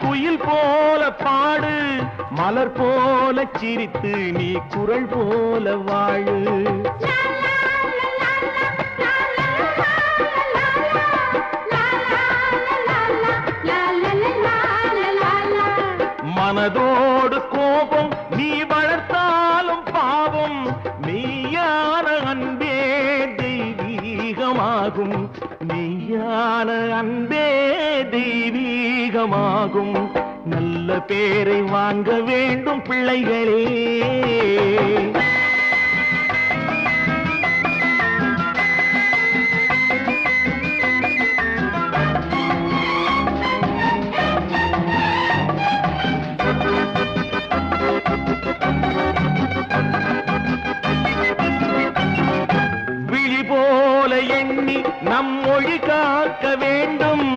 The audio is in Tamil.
குயில் போல பாடு. மலர் போல சிரித்து நீ குரல் போல வாழு. மனதோடு கோபம் நீ வளர்த்தாலும் பாவம். நீயான அன்பே தெய்வீகமாகும். நீயான அன்பே தெய்வீகமாகும். நல்ல பேரை வாங்க வேண்டும் பிள்ளைகளே. நம் மொழி காக்க வேண்டும்.